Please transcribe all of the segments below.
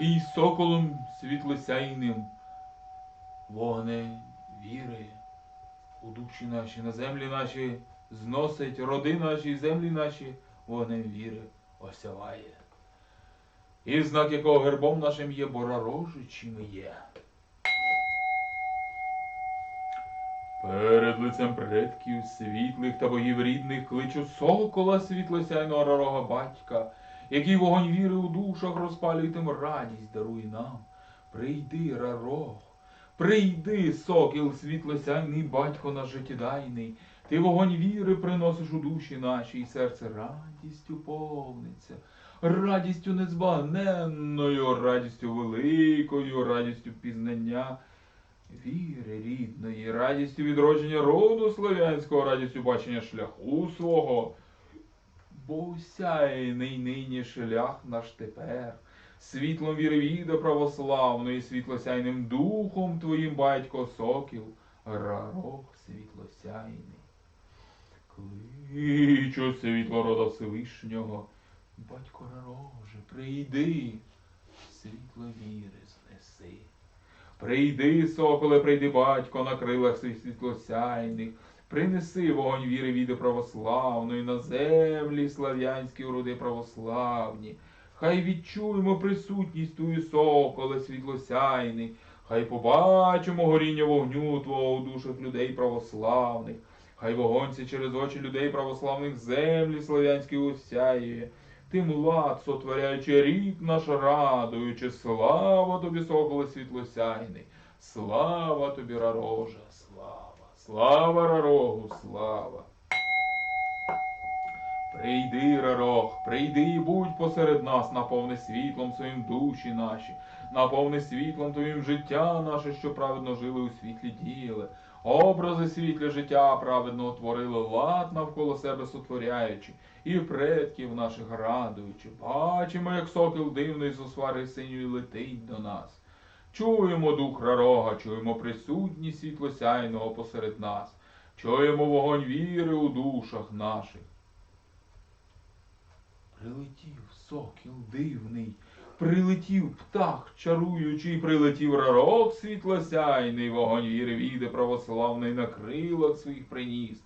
який соколом світлосяйним вогне віри у душі наші, на землі наші зносить, роди наші, землі наші вогнем віри осяває. І знак якого гербом нашим є боророжичими є. Перед лицем предків світлих та богів рідних кличу сокола світлосяйного ророга батька, який вогонь віри у душах розпалює тим радість дарує нам. Прийди, рарог, прийди, сокіл світлосяйний, батько наш життєдайний, ти вогонь віри приносиш у душі наші, і серце радістю повниться, радістю незбагненною, радістю великою, радістю пізнання віри рідної, радістю відродження роду славянського, радістю бачення шляху свого. Бо осяяний нині шлях наш тепер, світлом віри віда православної, світлосяйним духом твоїм, батько сокіл, рарох світлосяйний. Кличу світло рода Всевишнього, батько рароже, прийди, світло віри знеси. Прийди, соколе, прийди, батько, на крилах світлосяйних, принеси вогонь віри віди православної на землі слав'янські уроди православні. Хай відчуємо присутність тую соколе світлосяйний, хай побачимо горіння вогню Твого у душах людей православних, хай вогонься через очі людей православних землі слав'янські осяє. Тим лад сотворяючи рік наш радуючи, слава тобі, соколе світлосяйний, слава тобі, рарожа, слава, слава рарогу, слава. Прийди, рарох, прийди і будь посеред нас, наповни світлом своїм душі наші, наповни світлом твоїм життя наше, що праведно жили у світлі діяли. Образи світлі життя праведно творили лад навколо себе сотворяючи, і предків наших радуючи. Бачимо, як сокіл дивний з освари синьої летить до нас. Чуємо дух рарога, чуємо присутність світлосяйного посеред нас, чуємо вогонь віри у душах наших. Прилетів сокіл дивний, прилетів птах чаруючий, прилетів рарок світлосяйний, вогонь віри віди православний на крилах своїх приніс,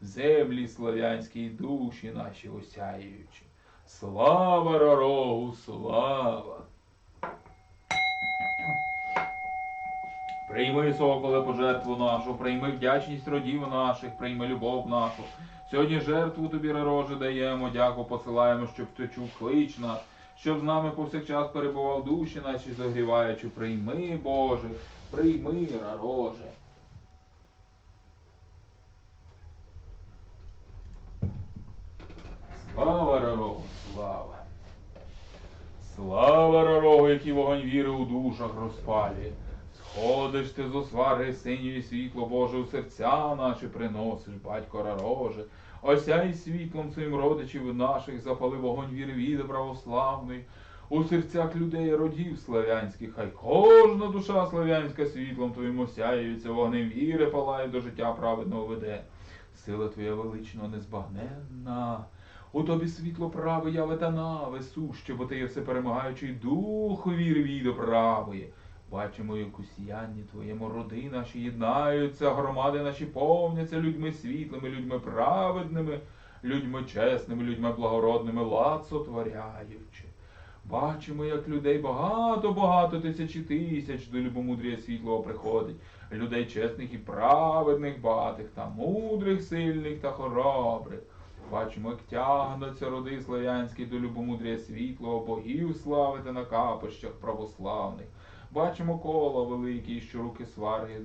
землі слав'янські душі наші осяючи. Слава рарогу, слава! Прийми, соколе, пожертву нашу, прийми вдячність родів наших, прийми любов нашу. Сьогодні жертву тобі, рароже, даємо, дяку посилаємо, щоб ти чув клич наш, щоб з нами повсякчас перебував душі наші загріваючи. Прийми, Боже, прийми, рароже. Слава рарогу, слава. Слава рарогу, який вогонь віри у душах розпалює. Сходиш ти з освари синьої світло Боже у серця наші приносиш, батько рароже. Осяй світлом своїм родичів наших, запали вогонь віри віди православної. У серцях людей родів славянських, хай кожна душа славянська світлом твоїм осяюється, вогнем віри палає до життя праведного веде. Сила твоя велична, незбагненна. У тобі світло праве яве та наве суще, бо ти є всеперемагаючий дух віри віди правої. Бачимо, як у сіянні твоєму роди наші єднаються, громади наші повняться людьми світлими, людьми праведними, людьми чесними, людьми благородними, лад сотворяючи. Бачимо, як людей багато-багато тисячі тисяч до любомудрія світлого приходить, людей чесних і праведних, батих та мудрих, сильних та хоробрих. Бачимо, як тягнуться роди славянські до любомудрія світлого, богів славити на капищах православних. Бачимо кола великі, що руки свари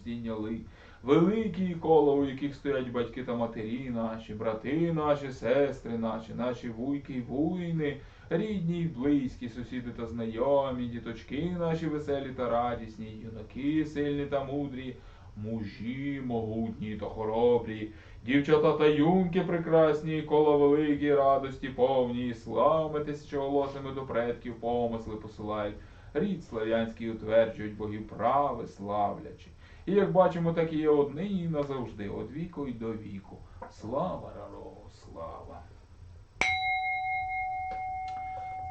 здійняли. Великі кола, у яких стоять батьки та матері наші, брати наші, сестри наші, наші вуйки й вуйни, рідні й близькі, сусіди та знайомі, діточки наші веселі та радісні, юнаки сильні та мудрі, мужі могутні та хоробрі, дівчата та юнки прекрасні, кола великі, радості повні, славами тисячоголосими до предків помисли посилають рід слав'янський утверджують богів прави, славлячи. І як бачимо, так і є одне і назавжди, од віку й до віку. Слава рарогу, слава.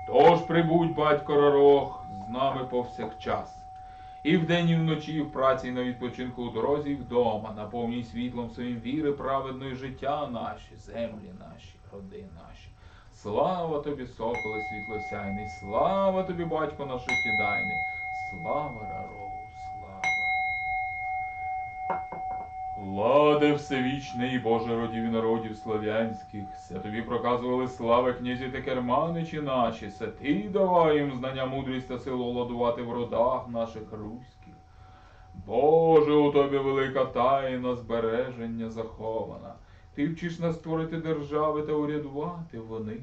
Тож прибудь, батько Рарох, з нами повсякчас. І вдень, і вночі, і в праці, і на відпочинку у дорозі, і вдома, наповнюй світлом своїм віри праведної життя наші, землі наші, роди наші. Слава тобі, соколе світлосяйний, слава тобі, батько наш життєдайний, слава Рарогу, слава. Владе всевічний, Боже родів і народів слав'янських, ся тобі проказували слави князі та керманичі наші, се ти давай їм знання, мудрість та силу владувати в родах наших руських. Боже, у тобі велика тайна збереження захована. Ти вчиш нас створити держави та урядувати в них.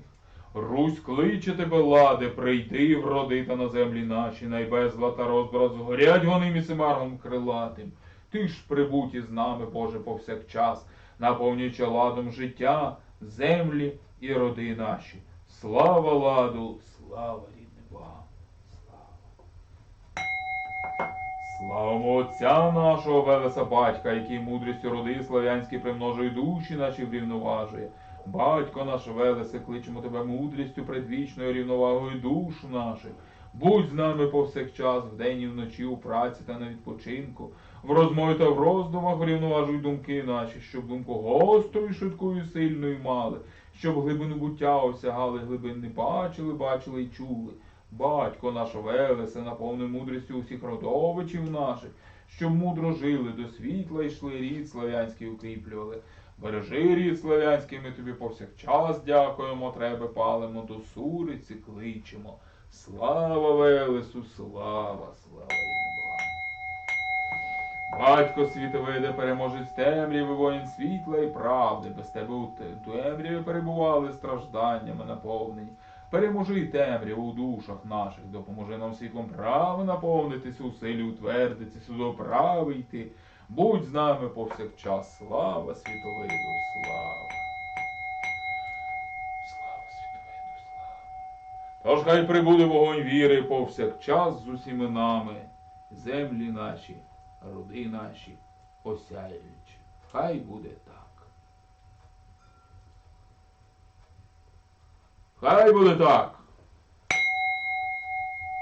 Русь кличе тебе, ладе, прийди в роди та на землі наші, найбезла та розбрат згорять вони місимаргом крилатим. Ти ж прибудь із нами, Боже, повсякчас, наповнюючи ладом життя, землі і роди наші. Слава ладу, слава Славимо Отця нашого Велеса Батька, який мудрістю роди слав'янські примножує душі наші врівноважує. Батько наш Велесе, кличемо тебе мудрістю предвічною рівновагою душ наших. Будь з нами повсякчас, вдень і вночі, у праці та на відпочинку, в розмові та в роздумах врівноважуй думки наші, щоб думку гострою, швидкою, сильною мали, щоб глибину буття осягали, глибин не бачили, бачили й чули. Батько наш Велесе, наповни мудрістю усіх родовичів наших, щоб мудро жили, до світла йшли, рід слав'янський укріплювали. Бережи рід слав'янський, ми тобі повсякчас дякуємо, тебе палимо, до суриці кличемо. Слава Велесу, слава, слава рідним Батько світовиде, переможець темряви, воїн світла і правди. Без тебе у те- темряві перебували стражданнями наповнені. Переможи темряву у душах наших, допоможи нам світлом права наповнитися, у силі утвердитися, до прави йти. Будь з нами повсякчас. Слава світовиду, слава. Слава світовиду, слава. Тож хай прибуде вогонь віри повсякчас з усіми нами, землі наші, роди наші, осяючи. Хай буде так. Хай буде так.